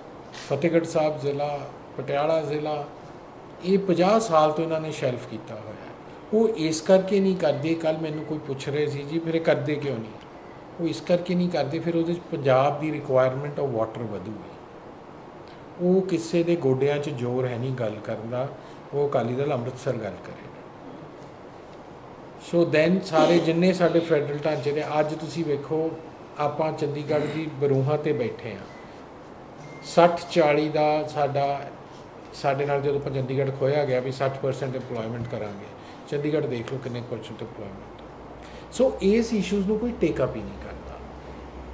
ਫਤਿਹਗੜ੍ਹ ਸਾਹਿਬ ਜ਼ਿਲ੍ਹਾ, ਪਟਿਆਲਾ ਜ਼ਿਲ੍ਹਾ, ਇਹ 50 ਸਾਲ ਤੋਂ ਇਹਨਾਂ ਨੇ ਸ਼ੈਲਫ ਕੀਤਾ ਹੋਇਆ ਉਹ ਇਸ ਕਰਕੇ ਨਹੀਂ ਕਰਦੇ ਕੱਲ ਮੈਨੂੰ ਕੋਈ ਪੁੱਛ ਰਹੇ ਸੀ, ਜੀ ਫਿਰ ਇਹ ਕਰਦੇ ਕਿਉਂ ਨਹੀਂ? ਉਹ ਇਸ ਕਰਕੇ ਨਹੀਂ ਕਰਦੇ, ਫਿਰ ਉਹਦੇ 'ਚ ਪੰਜਾਬ ਦੀ ਰਿਕੁਆਇਰਮੈਂਟ ਆਫ ਵਾਟਰ ਵਧੂਗੀ ਉਹ ਕਿਸੇ ਦੇ ਗੋਡਿਆਂ 'ਚ ਜ਼ੋਰ ਹੈ ਨਹੀਂ ਗੱਲ ਕਰਨ ਦਾ, ਉਹ ਅਕਾਲੀ ਦਲ ਅੰਮ੍ਰਿਤਸਰ ਗੱਲ ਕਰੇ। ਸੋ ਦੈਨ ਸਾਰੇ ਜਿੰਨੇ ਸਾਡੇ ਫੈਡਰਲ ਢਾਂਚੇ ਦੇ ਅੱਜ ਤੁਸੀਂ ਵੇਖੋ, ਆਪਾਂ ਚੰਡੀਗੜ੍ਹ ਦੀ ਬਰੂਹਾਂ ਤੇ ਬੈਠੇ ਆ 60 40 ਦਾ ਸਾਡਾ, ਸਾਡੇ ਨਾਲ ਜਦੋਂ ਆਪਾਂ ਚੰਡੀਗੜ੍ਹ ਖੋਇਆ ਗਿਆ ਵੀ 60% EMPLOYMENT ਕਰਾਂਗੇ, ਚੰਡੀਗੜ੍ਹ ਦੇਖ ਲਓ ਕਿੰਨੇ ਪਰਸੈਂਟ EMPLOYMENT ਸੋ ਇਸ ਇਸ਼ੂਜ਼ ਨੂੰ ਕੋਈ ਟੇਕ ਅਪ ਹੀ ਨਹੀਂ ਕਰਦਾ।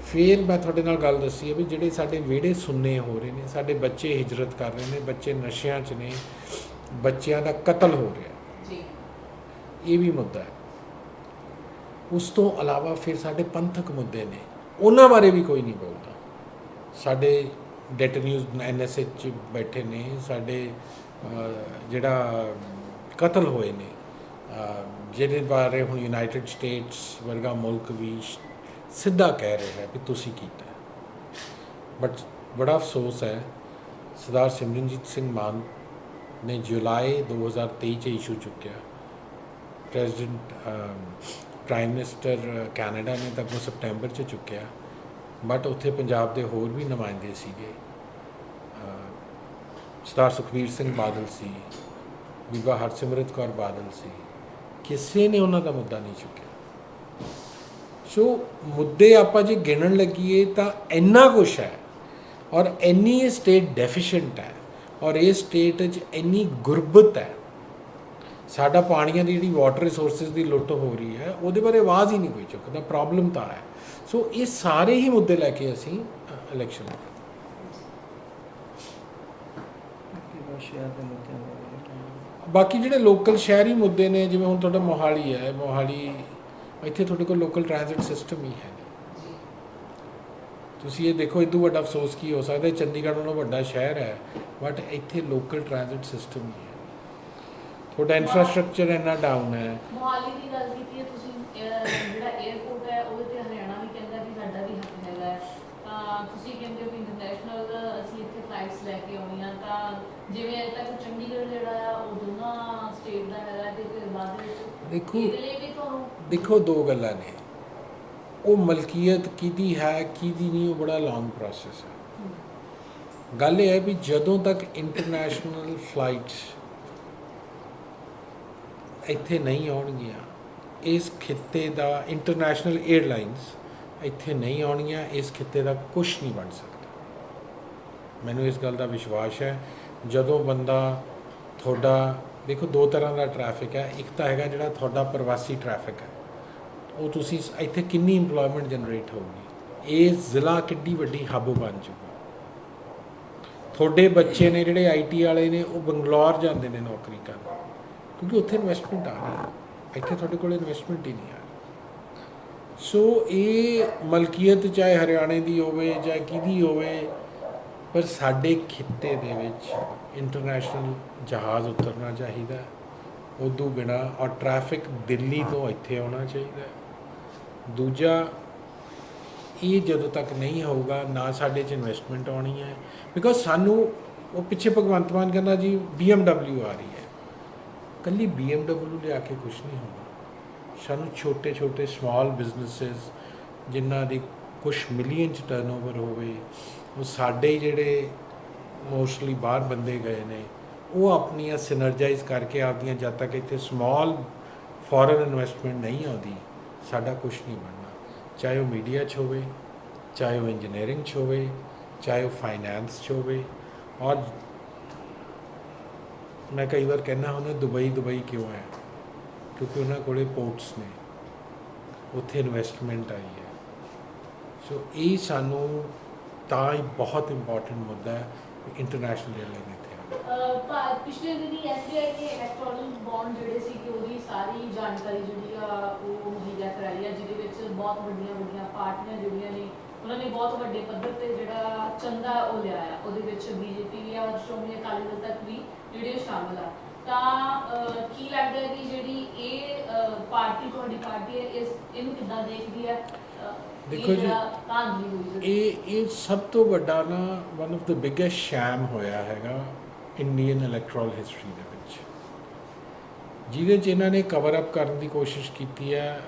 ਫਿਰ ਮੈਂ ਤੁਹਾਡੇ ਨਾਲ ਗੱਲ ਦੱਸੀ ਹੈ ਵੀ ਜਿਹੜੇ ਸਾਡੇ ਵਿਹੜੇ ਸੁੰਨੇ ਹੋ ਰਹੇ ਨੇ, ਸਾਡੇ ਬੱਚੇ ਹਿਜਰਤ ਕਰ ਰਹੇ ਨੇ, ਬੱਚੇ ਨਸ਼ਿਆਂ 'ਚ ਨੇ, ਬੱਚਿਆਂ ਦਾ ਕਤਲ ਹੋ ਰਿਹਾ। ਜੀ। ਇਹ ਵੀ ਮੁੱਦਾ ਹੈ। ਉਸ ਤੋਂ ਇਲਾਵਾ ਫਿਰ ਸਾਡੇ ਪੰਥਕ ਮੁੱਦੇ ਨੇ। ਉਹਨਾਂ ਬਾਰੇ ਵੀ ਕੋਈ ਨਹੀਂ ਬੋਲਦਾ। ਸਾਡੇ ਡੈਟ ਡੈਟਨਿਊਜ਼ ਐਨਐਸਏ ਚ ਬੈਠੇ ਨੇ। ਸਾਡੇ ਜਿਹੜਾ ਕਤਲ ਹੋਏ ਨੇ ਜਿਹਦੇ ਬਾਰੇ ਹੁਣ ਯੂਨਾਈਟਿਡ ਸਟੇਟਸ ਵਰਗਾ ਮੁਲਕ ਵੀ ਸਿੱਧਾ ਕਹਿ ਰਿਹਾ ਹੈ ਵੀ ਤੁਸੀਂ ਕੀਤਾ। ਬਟ ਬੜਾ ਅਫਸੋਸ ਹੈ, ਸਰਦਾਰ ਸਿਮਰਨਜੀਤ ਸਿੰਘ ਮਾਨ ਨੇ ਜੁਲਾਈ 2023 ਚ ਇਸ਼ੂ ਚੁੱਕਿਆ। ਪ੍ਰੈਜ਼ੀਡੈਂਟ ਪ੍ਰਾਈਮ ਮਿਨਿਸਟਰ ਕੈਨੇਡਾ ਨੇ ਤਾਂ ਉਹ ਸਪਟੈਂਬਰ ਚ ਚੁੱਕਿਆ ਬਟ ਉੱਥੇ ਪੰਜਾਬ ਦੇ ਹੋਰ ਵੀ ਨੁਮਾਇੰਦੇ ਸੀਗੇ ਸਰਦਾਰ ਸੁਖਬੀਰ ਸਿੰਘ ਬਾਦਲ ਸੀ, ਬੀਬਾ ਹਰਸਿਮਰਤ ਕੌਰ ਬਾਦਲ ਸੀ, ਕਿਸੇ ਨੇ ਉਹਨਾਂ ਦਾ ਮੁੱਦਾ ਨਹੀਂ ਚੁੱਕਿਆ। ਸੋ ਮੁੱਦੇ ਆਪਾਂ ਜੇ ਗਿਣਨ ਲੱਗੀਏ ਤਾਂ ਇੰਨਾ ਕੁਛ ਹੈ, ਔਰ ਇੰਨੀ ਇਹ ਸਟੇਟ ਡੈਫੀਸ਼ੀਐਂਟ ਹੈ, ਔਰ ਇਹ ਸਟੇਟ 'ਚ ਇੰਨੀ ਗੁਰਬਤ ਹੈ ਸਾਡਾ ਪਾਣੀਆਂ ਦੀ ਜਿਹੜੀ ਵਾਟਰ ਰਿਸੋਰਸਸ ਦੀ ਲੁੱਟ ਹੋ ਰਹੀ ਹੈ ਉਹਦੇ ਬਾਰੇ ਆਵਾਜ਼ ਹੀ ਨਹੀਂ ਕੋਈ ਚੁੱਕਦਾ ਪ੍ਰੋਬਲਮ ਤਾਂ ਹੈ। ਸੋ ਇਹ ਸਾਰੇ ਹੀ ਮੁੱਦੇ ਲੈ ਕੇ ਅਸੀਂ ਇਲੈਕਸ਼ਨ ਬਾਕੀ ਜਿਹੜੇ ਲੋਕਲ ਸ਼ਹਿਰੀ ਮੁੱਦੇ ਨੇ ਜਿਵੇਂ ਹੁਣ ਤੁਹਾਡਾ ਮੋਹਾਲੀ ਹੈ ਮੋਹਾਲੀ ਇੱਥੇ ਤੁਹਾਡੇ ਕੋਲ ਲੋਕਲ ਟ੍ਰਾਂਜ਼ਿਟ ਸਿਸਟਮ ਹੀ ਹੈ। ਤੁਸੀਂ ਇਹ ਦੇਖੋ ਇਦੋਂ ਵੱਡਾ ਅਫਸੋਸ ਕੀ ਹੋ ਸਕਦਾ ਹੈ, ਚੰਡੀਗੜ੍ਹ ਨਾਲੋਂ ਵੱਡਾ ਸ਼ਹਿਰ ਹੈ ਬਟ ਇੱਥੇ ਲੋਕਲ ਟ੍ਰਾਂਜ਼ਿਟ ਸਿਸਟਮ ਹੀ ਹੈ। ਤੁਹਾਡਾ ਇਨਫਰਾਸਟ੍ਰਕਚਰ ਇੰਨਾ ਡਾਊਨ ਹੈ। ਮੋਹਾਲੀ ਦੀ ਗੱਲ ਕੀਤੀ ਹੈ ਤੁਸੀਂ ਅਹ, ਜਿਹੜਾ 에어ਪੋਰਟ ਹੈ ਉਹਦੇ ਤੇ ਹਰਿਆਣਾ ਵੀ ਕਹਿੰਦਾ ਵੀ ਸਾਡਾ ਵੀ ਹੱਕ ਹੈਗਾ ਹੈ। ਤਾਂ ਤੁਸੀਂ ਕਹਿੰਦੇ ਹੋ ਵੀ ਇੰਟਰਨੈਸ਼ਨਲ ਅਸੀਂ ਇੱਥੇ ਫਲਾਈਟਸ ਲੈ ਕੇ ਆਉਣੀਆਂ ਤਾਂ ਜਿਵੇਂ ਅਜੇ ਤੱਕ ਚੰਡੀਗੜ੍ਹ ਜਿਹੜਾ ਆ ਉਹ ਦੋਨਾਂ ਸਟੇਟ ਦਾ ਹੈਗਾ ਤੇ ਫਿਰ ਬਾਅਦ ਦੇ ਵਿੱਚ ਦੇਖੋ ਇਹਦੇ ਲਈ ਵੀ ਤੁਹਾਨੂੰ ਦੇਖੋ ਦੋ ਗੱਲਾਂ ਨੇ। ਉਹ ਮਲਕੀਅਤ ਕਿਹਦੀ ਹੈ ਕਿਹਦੀ ਨਹੀਂ ਉਹ ਬੜਾ ਲੌਂਗ ਪ੍ਰੋਸੈਸ ਹੈ। ਗੱਲ ਇਹ ਹੈ ਵੀ ਜਦੋਂ ਤੱਕ ਇੰਟਰਨੈਸ਼ਨਲ ਫਲਾਈਟਸ ਇੱਥੇ ਨਹੀਂ ਆਉਣਗੀਆਂ। ਇਸ ਖਿੱਤੇ ਦਾ ਇੰਟਰਨੈਸ਼ਨਲ 에ਅਰਲਾਈਨਸ ਇੱਥੇ ਨਹੀਂ ਆਉਣਗੀਆਂ, ਇਸ ਖਿੱਤੇ ਦਾ ਕੁਝ ਨਹੀਂ ਬਣ ਸਕਦਾ। ਮੈਨੂੰ ਇਸ ਗੱਲ ਦਾ ਵਿਸ਼ਵਾਸ ਹੈ, ਜਦੋਂ ਬੰਦਾ ਤੁਹਾਡਾ, ਦੇਖੋ ਦੋ ਤਰ੍ਹਾਂ ਦਾ ਟ੍ਰੈਫਿਕ ਹੈ। ਇੱਕ ਤਾਂ ਹੈਗਾ ਜਿਹੜਾ ਤੁਹਾਡਾ ਪ੍ਰਵਾਸੀ ਟ੍ਰੈਫਿਕ ਹੈ। ਉਹ ਤੁਸੀਂ ਇੱਥੇ ਕਿੰਨੀ EMPLOYMENT ਜਨਰੇਟ ਹੋਊਗੀ? ਇਹ ਜ਼ਿਲ੍ਹਾ ਕਿੱਡੀ ਵੱਡੀ ਹੱਬ ਬਣ ਚੁੱਕਾ। ਤੁਹਾਡੇ ਬੱਚੇ ਨੇ ਜਿਹੜੇ ਆਈਟੀ ਵਾਲੇ ਨੇ, ਉਹ ਬੰਗਲੌਰ ਜਾਂਦੇ ਨੇ ਨੌਕਰੀ ਕਰਨ। ਕਿਉਂਕਿ ਉੱਥੇ ਇਨਵੈਸਟਮੈਂਟ ਆ ਰਹੀ ਹੈ। ਇੱਥੇ ਤੁਹਾਡੇ ਕੋਲ ਇਨਵੈਸਟਮੈਂਟ ਹੀ ਨਹੀਂ ਆ ਰਹੀ। ਸੋ ਇਹ ਮਲਕੀਅਤ ਚਾਹੇ ਹਰਿਆਣੇ ਦੀ ਹੋਵੇ ਜਾਂ ਕਿਹਦੀ ਹੋਵੇ, ਪਰ ਸਾਡੇ ਖਿੱਤੇ ਦੇ ਵਿੱਚ ਇੰਟਰਨੈਸ਼ਨਲ ਜਹਾਜ਼ ਉਤਰਨਾ ਚਾਹੀਦਾ ਉਦੋਂ ਬਿਨਾ ਔਰ ਟ੍ਰੈਫਿਕ ਦਿੱਲੀ ਤੋਂ ਇੱਥੇ ਆਉਣਾ ਚਾਹੀਦਾ ਦੂਜਾ, ਇਹ ਜਦੋਂ ਤੱਕ ਨਹੀਂ ਹੋਊਗਾ, ਨਾ ਸਾਡੇ 'ਚ ਇਨਵੈਸਟਮੈਂਟ ਆਉਣੀ ਹੈ। ਬਿਕੋਜ਼ ਸਾਨੂੰ ਉਹ ਪਿੱਛੇ ਭਗਵੰਤ ਮਾਨ ਕਹਿੰਦਾ ਜੀ, BMW ਆ ਰਹੀ ਹੈ। ਕੱਲੀ BMW ਲਿਆ ਕੇ ਕੁਝ ਨਹੀਂ ਹੋਣਾ ਸਾਨੂੰ ਛੋਟੇ ਛੋਟੇ ਸਮਾਲ ਬਿਜ਼ਨੈਸਸ ਜਿਨ੍ਹਾਂ ਦੀ ਕੁਝ ਮਿਲੀਅਨ ਚ ਟਰਨਓਵਰ ਹੋਵੇ, ਉਹ ਸਾਡੇ ਜਿਹੜੇ ਮੋਸਟਲੀ ਬਾਹਰ ਬੰਦੇ ਗਏ ਨੇ, ਉਹ ਆਪਣੀਆਂ ਸਿਨਰਜਾਈਜ਼ ਕਰਕੇ ਆਪਦੀਆਂ ਜਦ ਤੱਕ ਇੱਥੇ ਸਮਾਲ ਫੋਰਨ ਇਨਵੈਸਟਮੈਂਟ ਨਹੀਂ ਆਉਂਦੀ, ਸਾਡਾ ਕੁਝ ਨਹੀਂ ਬਣਨਾ। ਚਾਹੇ ਉਹ ਮੀਡੀਆ 'ਚ ਹੋਵੇ, ਚਾਹੇ ਉਹ ਇੰਜੀਨੀਅਰਿੰਗ 'ਚ ਹੋਵੇ, ਚਾਹੇ ਉਹ ਫਾਈਨੈਂਸ 'ਚ ਹੋਵੇ, ਔਰ ਮੈਂ ਕਈ ਵਾਰ ਕਹਿੰਦਾ ਹੁੰਦਾ, ਦੁਬਈ ਦੁਬਈ ਕਿਉਂ ਹੈ? ਕਿਉਂਕਿ ਉਹਨਾਂ ਕੋਲੇ ਪੋਰਟਸ ਨੇ। ਉੱਥੇ ਇਨਵੈਸਟਮੈਂਟ ਆਈ ਹੈ। ਸੋ ਇਹ ਸਾਨੂੰ ਤਾਂ ਹੀ ਬਹੁਤ ਇੰਪੋਰਟੈਂਟ ਮੁੱਦਾ ਹੈ ਇੰਟਰਨੈਸ਼ਨਲ 에ਅਰਲਾਈਨ ਇੱਥੇ ਆਉਣਾ। ਪਿਛਲੇ ਦਿਨੀ ਐਸਬੀਆਈ ਦੇ ਇਲੈਕਟ੍ਰੋਨਿਕ ਬੌਂਡ ਜਿਹੜੇ ਸੀ ਕਿ ਉਹਦੀ ਸਾਰੀ ਜਾਣਕਾਰੀ ਜਿਹੜੀ ਆ, ਉਹ ਮੁਹੱਈਆ ਕਰਾਈ ਆ, ਜਿਹਦੇ ਵਿੱਚ ਬਹੁਤ ਵੱਡੀਆਂ ਵੱਡੀਆਂ ਪਾਰਟੀਆਂ ਜਿਹੜੀਆਂ ਨੇ ਉਹਨਾਂ ਨੇ ਬਹੁਤ ਵੱਡੇ ਪੱਧਰ ਤੇ ਜਿਹੜਾ ਚੰਦਾ ਉਹ ਲਿਆ ਆ। ਉਹਦੇ ਵਿੱਚ ਬੀਜੇਪੀ ਵੀ ਆ ਔਰ ਸ਼੍ਰੋਮਣੀ ਅਕਾਲੀ ਦਲ ਤੱਕ ਵੀ ਜਿਹੜੇ ਉਹ ਸ਼ਾਮਲ ਆ। ਤਾਂ ਕੀ ਲੱਗਦਾ ਹੈ ਕਿ ਜਿਹੜੀ ਇਹ ਪਾਰਟੀ ਤੁਹਾਡੀ ਪਾਰਟੀ ਹੈ ਇਸ ਇਹਨੂੰ ਕਿੱਦਾਂ ਦੇਖਦੀ ਹੈ? ਦੇਖੋ ਜੀ, ਇਹ ਇਹ ਸਭ ਤੋਂ ਵੱਡਾ ਨਾ one of the biggest sham ਹੋਇਆ ਹੈਗਾ ਇੰਡੀਅਨ ਇਲੈਕਟ੍ਰਲ ਹਿਸਟਰੀ ਦੇ ਵਿੱਚ। ਜਿਹਦੇ 'ਚ ਇਹਨਾਂ ਨੇ ਕਵਰ ਅਪ ਕਰਨ ਦੀ ਕੋਸ਼ਿਸ਼ ਕੀਤੀ ਹੈ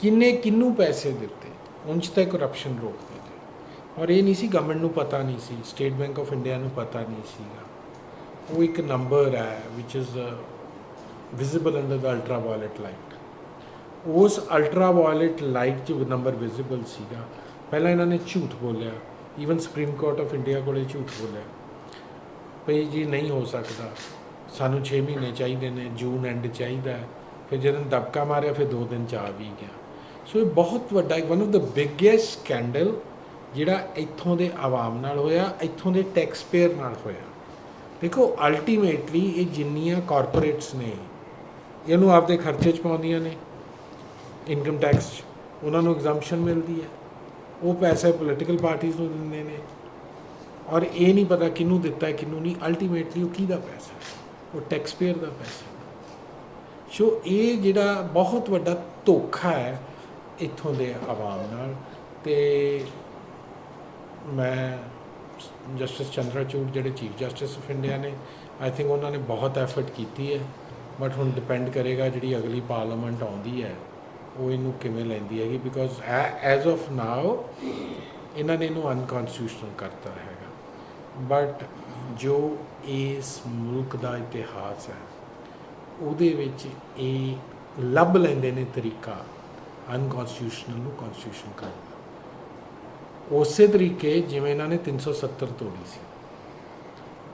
ਕਿੰਨੇ ਕਿੰਨੂੰ ਪੈਸੇ ਦਿੱਤੇ? ਉਂਝ ਤਾਂ ਕਰਪਸ਼ਨ ਰੋਕਦੇ ਨੇ ਔਰ ਇਹ ਨਹੀਂ ਸੀ ਗਵਰਨਮੈਂਟ ਨੂੰ ਪਤਾ ਨਹੀਂ ਸੀ ਸਟੇਟ ਬੈਂਕ ਆਫ ਇੰਡੀਆ ਨੂੰ ਪਤਾ ਨਹੀਂ ਸੀਗਾ। ਉਹ ਇੱਕ ਨੰਬਰ ਹੈ which is visible under the ultraviolet light ਉਸ ਅਲਟਰਾ ਵਾਇਲਟ ਲਾਈਟ 'ਚ ਨੰਬਰ ਵਿਜ਼ੀਬਲ ਸੀਗਾ। ਪਹਿਲਾਂ ਇਹਨਾਂ ਨੇ ਝੂਠ ਬੋਲਿਆ। Even Supreme Court of India ਕੋਲੇ ਝੂਠ ਬੋਲਿਆ। ਭਈ ਜੀ ਨਹੀਂ ਹੋ ਸਕਦਾ। ਸਾਨੂੰ 6 ਮਹੀਨੇ ਚਾਹੀਦੇ ਨੇ, ਜੂਨ ਐਂਡ ਚਾਹੀਦਾ। ਫਿਰ ਜਦੋਂ ਦਬਕਾ ਮਾਰਿਆ, ਫਿਰ 2 ਦਿਨ ਚ ਆ ਵੀ ਗਿਆ। ਸੋ ਇਹ ਬਹੁਤ ਵੱਡਾ, ਇੱਕ one of the biggest scandal ਜਿਹੜਾ ਇੱਥੋਂ ਦੇ ਆਵਾਮ ਨਾਲ ਹੋਇਆ, ਇੱਥੋਂ ਦੇ ਟੈਕਸ ਪੇਅਰ ਨਾਲ ਹੋਇਆ। ਦੇਖੋ ਅਲਟੀਮੇਟਲੀ ਇਹ ਜਿੰਨੀਆਂ ਕਾਰਪੋਰੇਟਸ ਨੇ, ਇਹਨੂੰ ਆਪਦੇ ਖਰਚੇ 'ਚ ਪਾਉਂਦੀਆਂ ਨੇ ਇਨਕਮ ਟੈਕਸ 'ਚ। ਉਹਨਾਂ ਨੂੰ ਐਗਜ਼ੈਂਪਸ਼ਨ ਮਿਲਦੀ ਹੈ। ਉਹ ਪੈਸੇ ਪੋਲੀਟੀਕਲ ਪਾਰਟੀਆਂ ਨੂੰ ਦਿੰਦੇ ਨੇ। ਔਰ ਇਹ ਨਹੀਂ ਪਤਾ ਕਿਹਨੂੰ ਦਿੱਤਾ ਹੈ, ਕਿਹਨੂੰ ਨਹੀਂ। ਅਲਟੀਮੇਟਲੀ ਉਹ ਕਿਹਦਾ ਪੈਸਾ ਉਹ ਟੈਕਸ ਪੇਅਰ ਦਾ ਪੈਸਾ ਸੋ ਇਹ ਜਿਹੜਾ ਬਹੁਤ ਵੱਡਾ ਧੋਖਾ ਹੈ ਇੱਥੋਂ ਦੇ ਆਵਾਮ ਨਾਲ ਤੇ ਮੈਂ ਜਸਟਿਸ ਚੰਦਰਾਚੂੜ ਜਿਹੜੇ ਚੀਫ ਜਸਟਿਸ ਆਫ ਇੰਡੀਆ ਨੇ ਆਈ ਥਿੰਕ ਉਹਨਾਂ ਨੇ ਬਹੁਤ ਐਫਰਟ ਕੀਤੀ ਹੈ ਬਟ ਹੁਣ ਡਿਪੈਂਡ ਕਰੇਗਾ ਜਿਹੜੀ ਅਗਲੀ ਪਾਰਲੀਮੈਂਟ ਆਉਂਦੀ ਹੈ, ਉਹ ਇਹਨੂੰ ਕਿਵੇਂ ਲੈਂਦੀ ਹੈਗੀ ਬਿਕੋਜ਼ ਐਜ਼ ਆਫ ਨਾਓ ਇਹਨਾਂ ਨੇ ਇਹਨੂੰ ਅਨਕਨਸਟੀਟਿਊਸ਼ਨਲ ਕਰਤਾ ਹੈਗਾ। ਬਟ ਜੋ ਇਸ ਮੁਲਕ ਦਾ ਇਤਿਹਾਸ ਹੈ, ਉਹਦੇ ਵਿੱਚ ਇਹ ਲੱਭ ਲੈਂਦੇ ਨੇ ਤਰੀਕਾ ਅਨਕਨਸਟੀਟਿਊਸ਼ਨਲ ਨੂੰ ਕਨਸਟੀਟਿਊਸ਼ਨ ਕਰਨ ਦਾ ਉਸੇ ਤਰੀਕੇ ਜਿਵੇਂ ਇਹਨਾਂ ਨੇ 370 ਤੋੜੀ ਸੀ।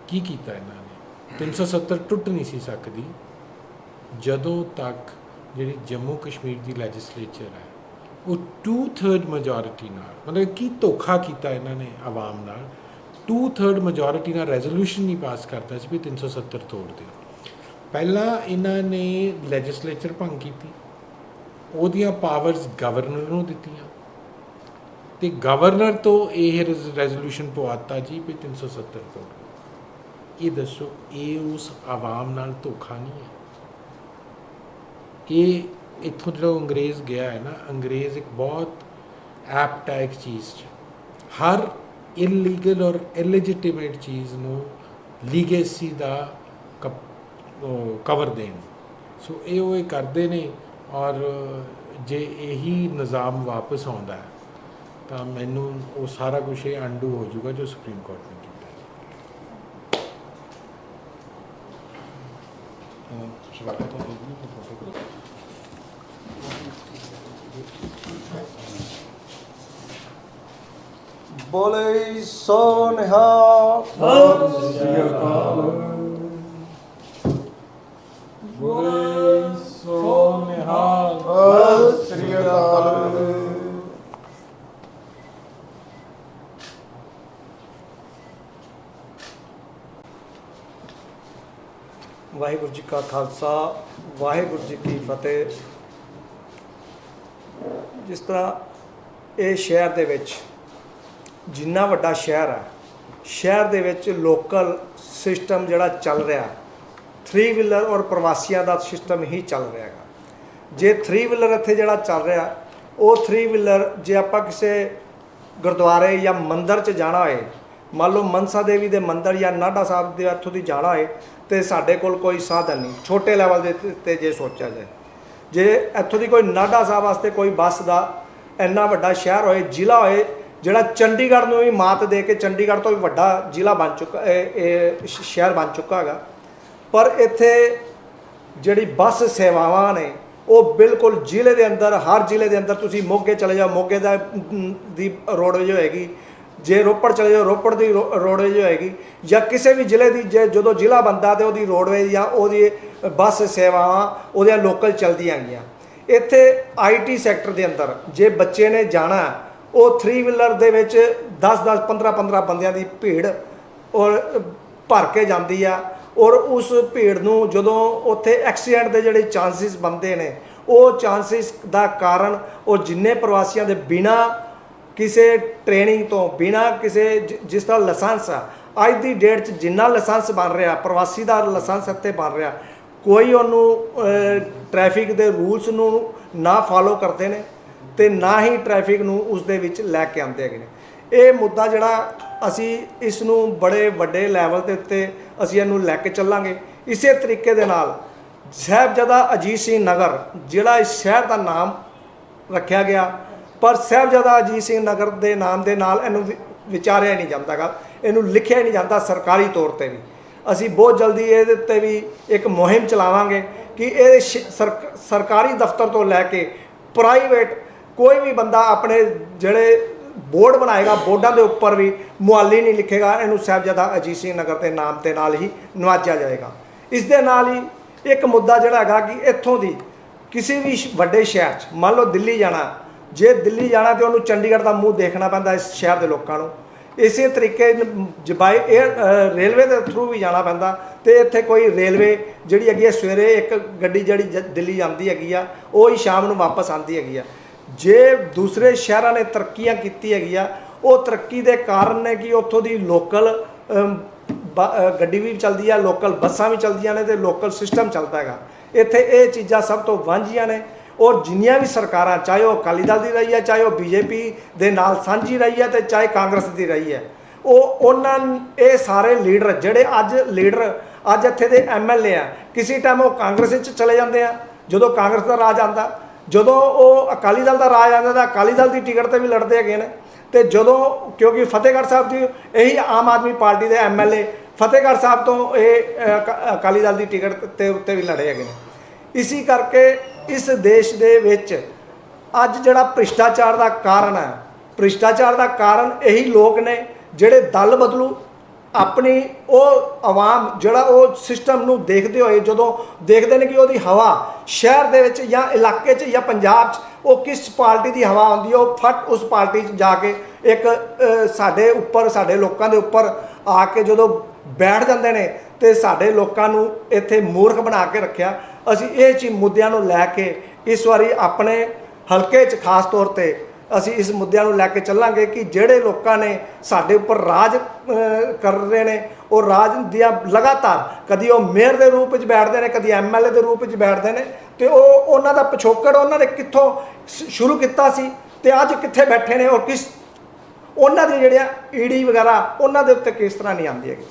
ਕੀ ਕੀਤਾ ਇਹਨਾਂ ਨੇ? 370 ਟੁੱਟ ਨਹੀਂ ਸੀ ਸਕਦੀ। ਜਦੋਂ ਤੱਕ ਜਿਹੜੀ ਜੰਮੂ ਕਸ਼ਮੀਰ ਦੀ ਲੈਜਿਸਲੇਚਰ ਹੈ, ਉਹ 2/3 ਮੈਜੋਰਿਟੀ ਨਾਲ, ਮਤਲਬ ਕੀ ਧੋਖਾ ਕੀਤਾ ਇਹਨਾਂ ਨੇ ਆਵਾਮ ਨਾਲ 2/3 ਮੈਜੋਰਿਟੀ ਨਾਲ ਰੈਜ਼ੋਲੂਸ਼ਨ ਨਹੀਂ ਪਾਸ ਕਰਦਾ ਸੀ ਵੀ 370 ਤੋੜ ਦਿਓ ਪਹਿਲਾਂ ਇਹਨਾਂ ਨੇ ਲੈਜਿਸਲੇਚਰ ਭੰਗ ਕੀਤੀ। ਉਹਦੀਆਂ ਪਾਵਰਸ ਗਵਰਨਰ ਨੂੰ ਦਿੱਤੀਆਂ। ਤੇ ਗਵਰਨਰ ਤੋਂ ਇਹ ਰੈਜ਼ੋਲੂਸ਼ਨ ਪਵਾਤਾ ਜੀ ਵੀ 370 ਤੋੜ ਇਹ ਦੱਸੋ, ਇਹ ਉਸ ਆਵਾਮ ਨਾਲ ਧੋਖਾ ਨਹੀਂ ਹੈ? ਇਹ ਇੱਥੋਂ ਜਿਹੜਾ ਅੰਗਰੇਜ਼ ਗਿਆ ਹੈ ਨਾ, ਅੰਗਰੇਜ਼ ਇੱਕ ਬਹੁਤ ਐਪਟ ਹੈ ਇੱਕ ਚੀਜ਼ 'ਚ। ਹਰ ਇਲੀਗਲ ਔਰ ਇਲੈਜੀਟਿਮੇਟ ਚੀਜ਼ ਨੂੰ ਲੀਗੇਸੀ ਦਾ ਕਵਰ ਦੇਣ। ਸੋ ਇਹ ਉਹ ਇਹ ਕਰਦੇ ਨੇ ਔਰ ਜੇ ਇਹੀ ਨਿਜ਼ਾਮ ਵਾਪਸ ਆਉਂਦਾ ਹੈ ਤਾਂ ਮੈਨੂੰ ਉਹ ਸਾਰਾ ਕੁਝ ਇਹ ਅੰਡੂ ਹੋ ਜਾਊਗਾ ਜੋ ਸੁਪਰੀਮ ਕੋਰਟ ਨੇ ਕੀਤਾ ਬੋਲੇ ਸੋ ਨਿਹਾਲ ਸਤਿ ਸ੍ਰੀ ਅਕਾਲ। ਬੋਲੇ ਸੋ ਨਿਹਾਲ ਸਤਿ ਸ੍ਰੀ ਅਕਾਲ ਵਾਹਿਗੁਰੂ ਜੀ ਕਾ ਖਾਲਸਾ, ਵਾਹਿਗੁਰੂ ਜੀ ਕੀ ਫਤਿਹ। ਜਿਸ ਤਰ੍ਹਾਂ ਇਹ ਸ਼ਹਿਰ ਦੇ ਵਿੱਚ ਜਿੰਨਾ ਵੱਡਾ ਸ਼ਹਿਰ ਹੈ, ਸ਼ਹਿਰ ਦੇ ਵਿੱਚ ਲੋਕਲ ਸਿਸਟਮ ਜਿਹੜਾ ਚੱਲ ਰਿਹਾ 3 ਵੀਲਰ ਔਰ ਪ੍ਰਵਾਸੀਆਂ ਦਾ ਸਿਸਟਮ ਹੀ ਚੱਲ ਰਿਹਾ ਹੈਗਾ। ਜੇ 3 ਵੀਲਰ ਇੱਥੇ ਜਿਹੜਾ ਚੱਲ ਰਿਹਾ, ਉਹ 3 ਵੀਲਰ ਜੇ ਆਪਾਂ ਕਿਸੇ ਗੁਰਦੁਆਰੇ ਜਾਂ ਮੰਦਿਰ 'ਚ ਜਾਣਾ ਹੋਏ, ਮੰਨ ਲਓ ਮਨਸਾ ਦੇਵੀ ਦੇ ਮੰਦਿਰ ਜਾਂ ਨਾਡਾ ਸਾਹਿਬ ਦੇ ਇੱਥੋਂ ਦੀ ਜਾਣਾ ਹੋਏ, ਤੇ ਸਾਡੇ ਕੋਲ ਕੋਈ ਸਾਧਨ ਨਹੀਂ, ਛੋਟੇ ਲੈਵਲ ਦੇ ਤੇ- ਜੇ ਸੋਚਿਆ ਜਾਏ। ਜੇ ਇੱਥੋਂ ਦੀ ਕੋਈ ਨਾਢਾ ਸਾਹਿਬ ਵਾਸਤੇ ਕੋਈ ਬੱਸ ਦਾ ਇੰਨਾ ਵੱਡਾ ਸ਼ਹਿਰ ਹੋਏ, ਜ਼ਿਲ੍ਹਾ ਹੋਏ, ਜਿਹੜਾ ਚੰਡੀਗੜ੍ਹ ਨੂੰ ਵੀ ਮਾਤ ਦੇ ਕੇ ਚੰਡੀਗੜ੍ਹ ਤੋਂ ਵੀ ਵੱਡਾ ਜ਼ਿਲ੍ਹਾ ਬਣ ਚੁੱਕਾ ਇਹ ਸ਼ਹਿਰ ਬਣ ਚੁੱਕਾ ਹੈਗਾ। ਪਰ ਇੱਥੇ ਜਿਹੜੀ ਬੱਸ ਸੇਵਾਵਾਂ ਨੇ ਉਹ ਬਿਲਕੁਲ ਜ਼ਿਲ੍ਹੇ ਦੇ ਅੰਦਰ, ਹਰ ਜ਼ਿਲ੍ਹੇ ਦੇ ਅੰਦਰ ਤੁਸੀਂ ਮੋਗੇ ਚਲੇ ਜਾਓ, ਮੋਗੇ ਦਾ ਦੀ ਰੋਡਵੇਜ ਹੋਏਗੀ ਜੇ ਰੋਪੜ ਚਲੇ ਜਾਓ, ਰੋਪੜ ਦੀ ਰੋ- ਰੋਡਵੇਜ ਹੋਏਗੀ ਜਾਂ ਕਿਸੇ ਵੀ ਜ਼ਿਲ੍ਹੇ ਦੀ, ਜੇ ਜਦੋਂ ਜ਼ਿਲ੍ਹਾ ਬੰਦਾ ਤੇ ਉਹਦੀ ਰੋਡਵੇਜ ਜਾਂ ਉਹਦੀ ਬੱਸ ਸੇਵਾਵਾਂ, ਉਹਦੀਆਂ ਲੋਕਲ ਚਲਦੀਆਂ ਹੈਗੀਆਂ। ਇੱਥੇ ਆਈਟੀ ਸੈਕਟਰ ਦੇ ਅੰਦਰ ਜੇ ਬੱਚੇ ਨੇ ਜਾਣਾ, ਉਹ 3 ਵੀਲਰ ਦੇ ਵਿੱਚ 10 10 15 15 ਬੰਦਿਆਂ ਦੀ ਭੀੜ ਔਰ ਭਰ ਕੇ ਜਾਂਦੀ ਆ। ਔਰ ਉਸ ਭੀੜ ਨੂੰ ਜਦੋਂ ਉੱਥੇ ਐਕਸੀਡੈਂਟ ਦੇ ਜਿਹੜੇ ਚਾਂਸਸ ਬਣਦੇ ਨੇ, ਉਹ ਚਾਂਸਸ ਦਾ ਕਾਰਨ ਉਹ ਜਿੰਨੇ ਪ੍ਰਵਾਸੀਆਂ ਦੇ ਬਿਨਾ ਕਿਸੇ ਟ੍ਰੇਨਿੰਗ ਤੋਂ, ਬਿਨਾ ਕਿਸੇ ਜ- ਜਿਸ ਤਰ੍ਹਾਂ ਲਾਇਸੈਂਸ ਆ, ਅੱਜ ਦੀ ਡੇਟ 'ਚ ਜਿੰਨਾ ਲਾਇਸੈਂਸ ਬਣ ਰਿਹਾ, ਪ੍ਰਵਾਸੀ ਦਾ ਲਾਇਸੈਂਸ ਇੱਥੇ ਬਣ ਰਿਹਾ, ਕੋਈ ਉਹਨੂੰ ਟ੍ਰੈਫਿਕ ਦੇ ਰੂਲਸ ਨੂੰ ਨਾ ਫਾਲੋ ਕਰਦੇ ਨੇ ਤੇ ਨਾ ਹੀ ਟ੍ਰੈਫਿਕ ਨੂੰ ਉਸ ਦੇ ਵਿੱਚ ਲੈ ਕੇ ਆਉਂਦੇ ਹੈਗੇ ਨੇ। ਇਹ ਮੁੱਦਾ ਜਿਹੜਾ ਅਸੀਂ ਇਸ ਨੂੰ ਬੜੇ ਵੱਡੇ ਲੈਵਲ ਦੇ ਉੱਤੇ ਅਸੀਂ ਇਹਨੂੰ ਲੈ ਕੇ ਚੱਲਾਂਗੇ। ਇਸੇ ਤਰੀਕੇ ਦੇ ਨਾਲ ਸਾਹਿਬਜ਼ਾਦਾ ਅਜੀਤ ਸਿੰਘ ਨਗਰ, ਜਿਹੜਾ ਇਸ ਸ਼ਹਿਰ ਦਾ ਨਾਮ ਰੱਖਿਆ ਗਿਆ, ਪਰ ਸਾਹਿਬਜ਼ਾਦਾ ਅਜੀਤ ਸਿੰਘ ਨਗਰ ਦੇ ਨਾਮ ਦੇ ਨਾਲ ਇਹਨੂੰ ਵਿ- ਵਿਚਾਰਿਆ ਨਹੀਂ ਜਾਂਦਾਗਾ। ਇਹਨੂੰ ਲਿਖਿਆ ਨਹੀਂ ਜਾਂਦਾ ਸਰਕਾਰੀ ਤੌਰ ਤੇ ਵੀ। ਅਸੀਂ ਬਹੁਤ ਜਲਦੀ ਇਹਦੇ ਉੱਤੇ ਵੀ ਇੱਕ ਮੁਹਿੰਮ ਚਲਾਵਾਂਗੇ ਕਿ ਇਹ ਸ਼- ਸਰਕਾਰੀ ਦਫ਼ਤਰ ਤੋਂ ਲੈ ਕੇ ਪ੍ਰਾਈਵੇਟ ਕੋਈ ਵੀ ਬੰਦਾ ਆਪਣੇ ਜਿਹੜੇ ਬੋਰਡ ਬਣਾਏਗਾ, ਬੋਰਡਾਂ ਦੇ ਉੱਪਰ ਵੀ ਮੁਹਾਲੀ ਨਹੀਂ ਲਿਖੇਗਾ, ਇਹਨੂੰ ਸਾਹਿਬਜ਼ਾਦਾ ਅਜੀਤ ਸਿੰਘ ਨਗਰ ਦੇ ਨਾਮ ਤੇ ਨਾਲ ਹੀ ਨਵਾਜਿਆ ਜਾਏਗਾ। ਇਸ ਦੇ ਨਾਲ ਹੀ ਇੱਕ ਮੁੱਦਾ ਜਿਹੜਾ ਹੈਗਾ ਕਿ ਇੱਥੋਂ ਦੀ ਕਿਸੇ ਵੀ ਵੱਡੇ ਸ਼ਹਿਰ 'ਚ, ਮੰਨ ਲਓ ਦਿੱਲੀ ਜਾਣਾ, ਜੇ ਦਿੱਲੀ ਜਾਣਾ ਤੇ ਉਹਨੂੰ ਚੰਡੀਗੜ੍ਹ ਦਾ ਮੂੰਹ ਦੇਖਣਾ ਪੈਂਦਾ ਇਸ ਸ਼ਹਿਰ ਦੇ ਲੋਕਾਂ ਨੂੰ, ਇਸੇ ਤਰੀਕੇ ਜਬਾਈ 에ਅਰ ਰੇਲਵੇ ਦੇ ਥਰੂ ਵੀ ਜਾਣਾ ਪੈਂਦਾ ਤੇ ਇੱਥੇ ਕੋਈ ਰੇਲਵੇ ਜਿਹੜੀ ਹੈਗੀ ਹੈ, ਸਵੇਰੇ ਇੱਕ ਗੱਡੀ ਜਿਹੜੀ ਜ- ਦਿੱਲੀ ਜਾਂਦੀ ਹੈਗੀ ਆ, ਉਹ ਹੀ ਸ਼ਾਮ ਨੂੰ ਵਾਪਸ ਆਉਂਦੀ ਹੈਗੀ ਆ। ਜੇ ਦੂਸਰੇ ਸ਼ਹਿਰਾਂ ਨੇ ਤਰੱਕੀਆਂ ਕੀਤੀ ਹੈਗੀ ਆ ਉਹ ਤਰੱਕੀ ਦੇ ਕਾਰਨ ਨੇ ਕਿ ਉੱਥੋਂ ਦੀ ਲੋਕਲ ਗੱਡੀ ਵੀ ਚੱਲਦੀ ਆ, ਲੋਕਲ ਬੱਸਾਂ ਵੀ ਚੱਲਦੀਆਂ ਨੇ ਤੇ ਲੋਕਲ ਸਿਸਟਮ ਚੱਲਦਾ ਹੈਗਾ। ਇੱਥੇ ਇਹ ਚੀਜ਼ਾਂ ਸਭ ਤੋਂ ਵਾਂਝੀਆਂ ਨੇ। ਔਰ ਜਿੰਨੀਆਂ ਵੀ ਸਰਕਾਰਾਂ, ਚਾਹੇ ਉਹ ਅਕਾਲੀ ਦਲ ਦੀ ਰਹੀ ਹੈ, ਚਾਹੇ ਉਹ ਬੀਜੇਪੀ ਦੇ ਨਾਲ ਸਾਂਝੀ ਰਹੀ ਹੈ ਤੇ ਚਾਹੇ ਕਾਂਗਰਸ ਦੀ ਰਹੀ ਹੈ। ਉਹ ਉਹਨਾਂ ਇਹ ਸਾਰੇ ਲੀਡਰ, ਜਿਹੜੇ ਅੱਜ ਲੀਡਰ, ਅੱਜ ਇੱਥੇ ਦੇ ਐਮਐਲਏ ਆ, ਕਿਸੇ ਟਾਈਮ ਉਹ ਕਾਂਗਰਸ ਵਿੱਚ ਚਲੇ ਜਾਂਦੇ ਆ। ਜਦੋਂ ਕਾਂਗਰਸ ਦਾ ਰਾਜ ਆਂਦਾ ਜਦੋਂ ਉਹ ਅਕਾਲੀ ਦਲ ਦਾ ਰਾਜ ਆਉਂਦਾ ਤਾਂ ਅਕਾਲੀ ਦਲ ਦੀ ਟਿਕਟ ਤੇ ਵੀ ਲੜਦੇ ਹੈਗੇ ਨੇ। ਤੇ ਜਦੋਂ, ਕਿਉਂਕਿ ਫਤਿਹਗੜ੍ਹ ਸਾਹਿਬ ਦੀ ਇਹੀ ਆਮ ਆਦਮੀ ਪਾਰਟੀ ਦੇ ਐਮਐਲਏ ਫਤਿਹਗੜ੍ਹ ਸਾਹਿਬ ਤੋਂ ਇਹ ਅਕਾਲੀ ਦਲ ਦੀ ਟਿਕਟ ਤੇ ਉੱਤੇ ਵੀ ਲੜੇ ਹੈਗੇ ਨੇ। ਇਸੀ ਕਰਕੇ ਇਸ ਦੇਸ਼ ਦੇ ਵਿੱਚ ਅੱਜ ਜਿਹੜਾ ਭ੍ਰਿਸ਼ਟਾਚਾਰ ਦਾ ਕਾਰਨ ਹੈ, ਭ੍ਰਿਸ਼ਟਾਚਾਰ ਦਾ ਕਾਰਨ ਇਹੀ ਲੋਕ ਨੇ ਜਿਹੜੇ ਦਲ ਬਦਲੂ ਆਪਣੀ ਉਹ ਆਵਾਮ, ਜਿਹੜਾ ਉਹ ਸਿਸਟਮ ਨੂੰ ਦੇਖਦੇ ਹੋਏ, ਜਦੋਂ ਦੇਖਦੇ ਨੇ ਕਿ ਉਹਦੀ ਹਵਾ ਸ਼ਹਿਰ ਦੇ ਵਿੱਚ ਜਾਂ ਇਲਾਕੇ 'ਚ ਜਾਂ ਪੰਜਾਬ 'ਚ ਉਹ ਕਿਸ ਪਾਰਟੀ ਦੀ ਹਵਾ ਆਉਂਦੀ ਹੈ, ਉਹ ਫਟ ਉਸ ਪਾਰਟੀ 'ਚ ਜਾ ਕੇ ਇੱਕ ਸਾਡੇ ਉੱਪਰ, ਸਾਡੇ ਲੋਕਾਂ ਦੇ ਉੱਪਰ ਆ ਕੇ ਜਦੋਂ ਬੈਠ ਜਾਂਦੇ ਨੇ ਤੇ ਸਾਡੇ ਲੋਕਾਂ ਨੂੰ ਇੱਥੇ ਮੂਰਖ ਬਣਾ ਕੇ ਰੱਖਿਆ। ਅਸੀਂ ਇਹ ਚੀਜ਼ ਮੁੱਦਿਆਂ ਨੂੰ ਲੈ ਕੇ ਇਸ ਵਾਰੀ ਆਪਣੇ ਹਲਕੇ 'ਚ ਖਾਸ ਤੌਰ ਤੇ ਅਸੀਂ ਇਸ ਮੁੱਦਿਆਂ ਨੂੰ ਲੈ ਕੇ ਚੱਲਾਂਗੇ ਕਿ ਜਿਹੜੇ ਲੋਕਾਂ ਨੇ ਸਾਡੇ ਉੱਪਰ ਰਾਜ ਕਰ ਰਹੇ ਨੇ, ਉਹ ਰਾਜ ਦੀਆਂ ਲਗਾਤਾਰ ਕਦੀ ਉਹ ਮੇਅਰ ਦੇ ਰੂਪ ਵਿੱਚ ਬੈਠਦੇ ਨੇ, ਕਦੀ ਐਮਐਲਏ ਦੇ ਰੂਪ ਵਿੱਚ ਬੈਠਦੇ ਨੇ, ਤੇ ਉਹ ਉਹਨਾਂ ਦਾ ਪਿਛੋਕੜ ਉਹਨਾਂ ਨੇ ਕਿੱਥੋਂ ਸ- ਸ਼ੁਰੂ ਕੀਤਾ ਸੀ ਤੇ ਅੱਜ ਕਿੱਥੇ ਬੈਠੇ ਨੇ ਔਰ ਕਿਸ ਉਹਨਾਂ ਦੀ ਜਿਹੜੀਆਂ ਈਡੀ ਵਗੈਰਾ, ਉਹਨਾਂ ਦੇ ਉੱਤੇ ਕਿਸ ਤਰ੍ਹਾਂ ਨਹੀਂ ਆਉਂਦੀ ਹੈਗੀ।